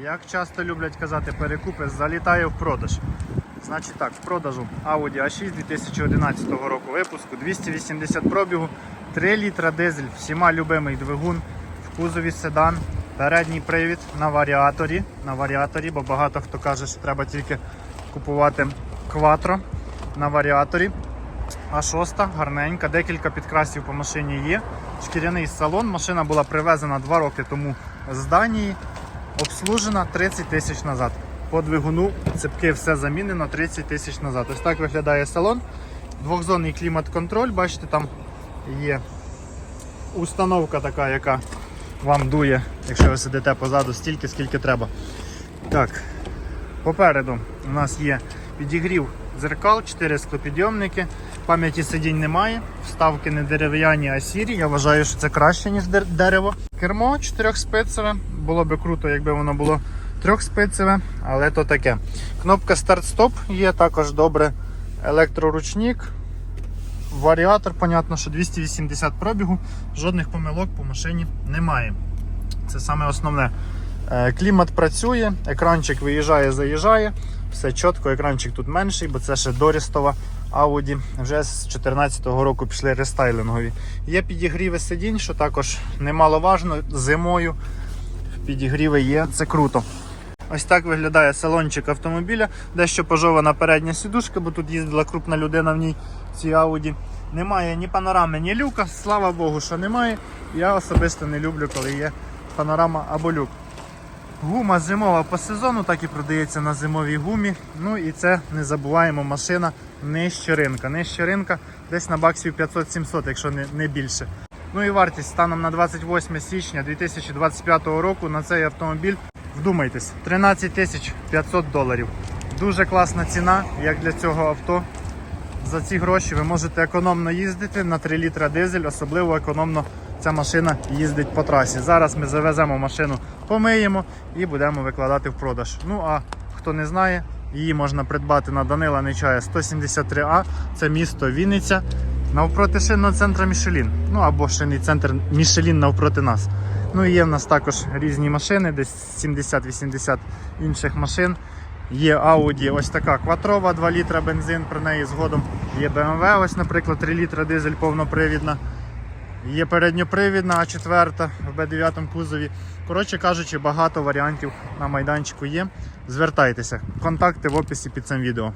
Як часто люблять казати перекупи, залітає в продаж. Значить так, в продажу Audi A6 2011 року випуску, 280 пробігу, 3 літра дизель, всіма любимий двигун, в кузові седан, передній привід на варіаторі, на варіаторі, бо багато хто каже, що треба тільки купувати кватро на варіаторі. А6 гарненька, декілька підкрасів по машині є. Шкіряний салон. Машина була привезена 2 роки тому з Данії. Обслужена 30 тисяч назад. По двигуну цепки все замінено 30 тисяч назад. Ось так виглядає салон. Двохзонний клімат-контроль. Бачите, там є установка така, яка вам дує, якщо ви сидите позаду, стільки, скільки треба. Так, попереду у нас є підігрів дзеркал, 4 склопідйомники. Пам'яті сидінь немає, вставки не дерев'яні, а сірі. Я вважаю, що це краще, ніж дерево. Кермо чотирьохспицеве. Було би круто, якби воно було трьохспицеве, але то таке. Кнопка старт-стоп є також добре. Електроручник. Варіатор, понятно, що 280 пробігу, жодних помилок по машині немає. Це саме основне. Е, Клімат працює, екранчик виїжджає, заїжджає. Все чітко, екранчик тут менший, бо це ще дорістова Audi. Вже з 2014 року пішли рестайлингові. Є підігріви сидінь, що також немаловажно. Зимою підігріви є, це круто. Ось так виглядає салончик автомобіля. Дещо пожована передня сідушка, бо тут їздила крупна людина в ній в цій Audi. Немає ні панорами, ні люка. Слава Богу, що немає. Я особисто не люблю, коли є панорама або люк. Гума зимова по сезону, так і продається на зимовій гумі. Ну і це не забуваємо машина нижче ринка. Нижче ринка десь на баксів 500-700, якщо не, не більше. Ну і вартість станом на 28 січня 2025 року на цей автомобіль. Вдумайтесь, 13 тисяч 500 доларів. Дуже класна ціна, як для цього авто. За ці гроші ви можете економно їздити на 3 літра дизель, особливо економно ця машина їздить по трасі. Зараз ми завеземо машину, помиємо і будемо викладати в продаж. Ну а хто не знає, її можна придбати на Данила Нечая 173А. Це місто Вінниця. Навпроти шинного центру Мішелін. Ну або шинний центр Мішелін навпроти нас. Ну і є в нас також різні машини, десь 70-80 інших машин. Є Audi ось така кватрова, 2 літра бензин, про неї згодом є BMW, ось, наприклад, 3 літра дизель повнопривідна. Є передньопривідна А4 в Б9 кузові. Коротше кажучи, багато варіантів на майданчику є. Звертайтеся. Контакти в описі під цим відео.